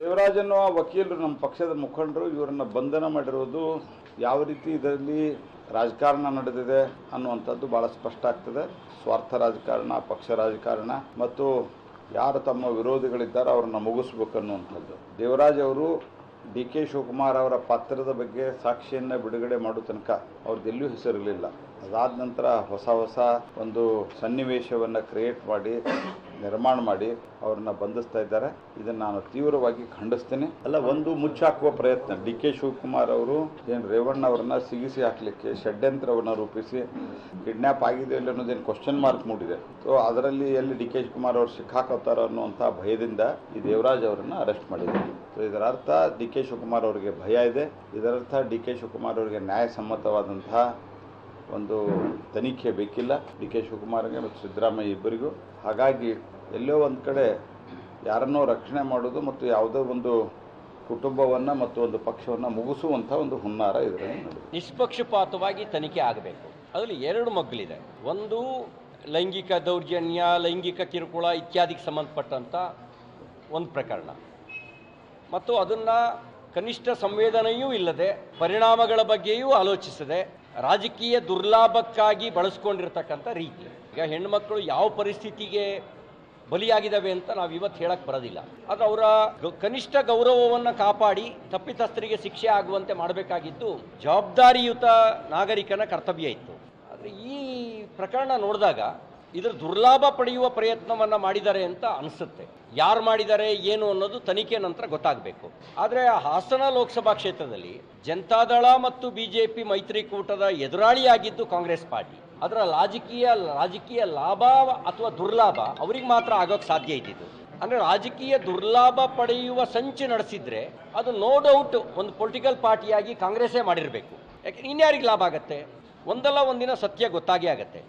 ದೇವರಾಜ್ ಅನ್ನುವ ವಕೀಲರು ನಮ್ಮ ಪಕ್ಷದ ಮುಖಂಡರು, ಇವರನ್ನ ಬಂಧನ ಮಾಡಿರುವುದು ಯಾವ ರೀತಿ ಇದರಲ್ಲಿ ರಾಜಕಾರಣ ನಡೆದಿದೆ ಅನ್ನುವಂಥದ್ದು ಭಾಳ ಸ್ಪಷ್ಟ ಆಗ್ತದೆ. ಸ್ವಾರ್ಥ ರಾಜಕಾರಣ, ಪಕ್ಷ ರಾಜಕಾರಣ ಮತ್ತು ಯಾರು ತಮ್ಮ ವಿರೋಧಿಗಳಿದ್ದಾರೋ ಅವ್ರನ್ನ ಮುಗಿಸ್ಬೇಕು ಅನ್ನುವಂಥದ್ದು ದೇವರಾಜ್ ಅವರು ಡಿ ಕೆ ಶಿವಕುಮಾರ್ ಅವರ ಪಾತ್ರದ ಬಗ್ಗೆ ಸಾಕ್ಷಿಯನ್ನು ಬಿಡುಗಡೆ ಮಾಡೋ ತನಕ ಅವ್ರದ್ದೆಲ್ಲೂ ಹೆಸರಿರಲಿಲ್ಲ. ಅದಾದ ನಂತರ ಹೊಸ ಹೊಸ ಒಂದು ಸನ್ನಿವೇಶವನ್ನು ಕ್ರಿಯೇಟ್ ಮಾಡಿ ನಿರ್ಮಾಣ ಮಾಡಿ ಅವ್ರನ್ನ ಬಂಧಿಸ್ತಾ ಇದ್ದಾರೆ. ಇದನ್ನು ನಾನು ತೀವ್ರವಾಗಿ ಖಂಡಿಸ್ತೇನೆ. ಅಲ್ಲ, ಒಂದು ಮುಚ್ಚಾಕುವ ಪ್ರಯತ್ನ. ಡಿ ಕೆ ಶಿವಕುಮಾರ್ ಅವರು ಏನು ರೇವಣ್ಣ ಅವರನ್ನ ಸಿಗಿಸಿ ಹಾಕಲಿಕ್ಕೆ ಷಡ್ಯಂತ್ರವನ್ನು ರೂಪಿಸಿ ಕಿಡ್ನ್ಯಾಪ್ ಆಗಿದೆ ಇಲ್ಲ ಅನ್ನೋದೇನು ಕ್ವಶನ್ ಮಾರ್ಕ್ ಮೂಡಿದೆ. ಸೊ ಅದರಲ್ಲಿ ಎಲ್ಲಿ ಡಿ ಕೆ ಶಿವಕುಮಾರ್ ಅವರು ಸಿಕ್ಕಾಕೋತಾರ ಅನ್ನುವಂಥ ಭಯದಿಂದ ಈ ದೇವರಾಜ್ ಅವರನ್ನ ಅರೆಸ್ಟ್ ಮಾಡಿದ್ದಾರೆ. ಸೊ ಇದರ ಅರ್ಥ ಡಿ ಕೆ ಶಿವಕುಮಾರ್ ಅವರಿಗೆ ಭಯ ಇದೆ. ಇದರರ್ಥ ಡಿ ಕೆ ಶಿವಕುಮಾರ್ ಅವರಿಗೆ ನ್ಯಾಯಸಮ್ಮತವಾದಂತಹ ಒಂದು ತನಿಖೆ ಬೇಕಿಲ್ಲ. ಡಿ ಕೆ ಶಿವಕುಮಾರ್ಗೆ ಮತ್ತು ಸಿದ್ದರಾಮಯ್ಯ ಇಬ್ಬರಿಗೂ. ಹಾಗಾಗಿ ಎಲ್ಲೋ ಒಂದು ಕಡೆ ಯಾರನ್ನೋ ರಕ್ಷಣೆ ಮಾಡೋದು ಮತ್ತು ಯಾವುದೋ ಒಂದು ಕುಟುಂಬವನ್ನು ಮತ್ತು ಒಂದು ಪಕ್ಷವನ್ನು ಮುಗಿಸುವಂಥ ಒಂದು ಹುನ್ನಾರ ಇದರಲ್ಲಿ ನಿಷ್ಪಕ್ಷಪಾತವಾಗಿ ತನಿಖೆ ಆಗಬೇಕು. ಅದರಲ್ಲಿ ಎರಡು ಮಗ್ಗಲಿದೆ. ಒಂದು ಲೈಂಗಿಕ ದೌರ್ಜನ್ಯ, ಲೈಂಗಿಕ ಕಿರುಕುಳ ಇತ್ಯಾದಿಗೆ ಸಂಬಂಧಪಟ್ಟಂಥ ಒಂದು ಪ್ರಕರಣ. ಮತ್ತು ಅದನ್ನು ಕನಿಷ್ಠ ಸಂವೇದನೆಯೂ ಇಲ್ಲದೆ, ಪರಿಣಾಮಗಳ ಬಗ್ಗೆಯೂ ಆಲೋಚಿಸದೆ ರಾಜಕೀಯ ದುರ್ಲಾಭಕ್ಕಾಗಿ ಬಳಸ್ಕೊಂಡಿರ್ತಕ್ಕಂಥ ರೀತಿ. ಈಗ ಹೆಣ್ಣುಮಕ್ಕಳು ಯಾವ ಪರಿಸ್ಥಿತಿಗೆ ಬಲಿಯಾಗಿದ್ದಾವೆ ಅಂತ ನಾವು ಇವತ್ತು ಹೇಳಕ್ ಬರೋದಿಲ್ಲ. ಅದು ಅವರ ಕನಿಷ್ಠ ಗೌರವವನ್ನು ಕಾಪಾಡಿ ತಪ್ಪಿತಸ್ಥರಿಗೆ ಶಿಕ್ಷೆ ಆಗುವಂತೆ ಮಾಡಬೇಕಾಗಿದ್ದು ಜವಾಬ್ದಾರಿಯುತ ನಾಗರಿಕನ ಕರ್ತವ್ಯ ಇತ್ತು. ಆದರೆ ಈ ಪ್ರಕರಣ ನೋಡಿದಾಗ ಇದರ ದುರ್ಲಾಭ ಪಡೆಯುವ ಪ್ರಯತ್ನವನ್ನು ಮಾಡಿದ್ದಾರೆ ಅಂತ ಅನಿಸುತ್ತೆ. ಯಾರು ಮಾಡಿದ್ದಾರೆ, ಏನು ಅನ್ನೋದು ತನಿಖೆ ನಂತರ ಗೊತ್ತಾಗಬೇಕು. ಆದರೆ ಹಾಸನ ಲೋಕಸಭಾ ಕ್ಷೇತ್ರದಲ್ಲಿ ಜನತಾದಳ ಮತ್ತು ಬಿಜೆಪಿ ಮೈತ್ರಿಕೂಟದ ಎದುರಾಳಿಯಾಗಿದ್ದು ಕಾಂಗ್ರೆಸ್ ಪಾರ್ಟಿ. ಅದರ ರಾಜಕೀಯ ರಾಜಕೀಯ ಲಾಭ ಅಥವಾ ದುರ್ಲಾಭ ಅವ್ರಿಗೆ ಮಾತ್ರ ಆಗೋಕ್ಕೆ ಸಾಧ್ಯ ಇದ್ದಿದ್ದು. ಅಂದರೆ ರಾಜಕೀಯ ದುರ್ಲಾಭ ಪಡೆಯುವ ಸಂಚು ನಡೆಸಿದ್ರೆ ಅದು ನೋ ಡೌಟ್ ಒಂದು ಪೊಲಿಟಿಕಲ್ ಪಾರ್ಟಿಯಾಗಿ ಕಾಂಗ್ರೆಸ್ಸೇ ಮಾಡಿರಬೇಕು. ಯಾಕೆ, ಇನ್ಯಾರಿಗೆ ಲಾಭ ಆಗುತ್ತೆ? ಒಂದಲ್ಲ ಒಂದಿನ ಸತ್ಯ ಗೊತ್ತಾಗೇ ಆಗತ್ತೆ.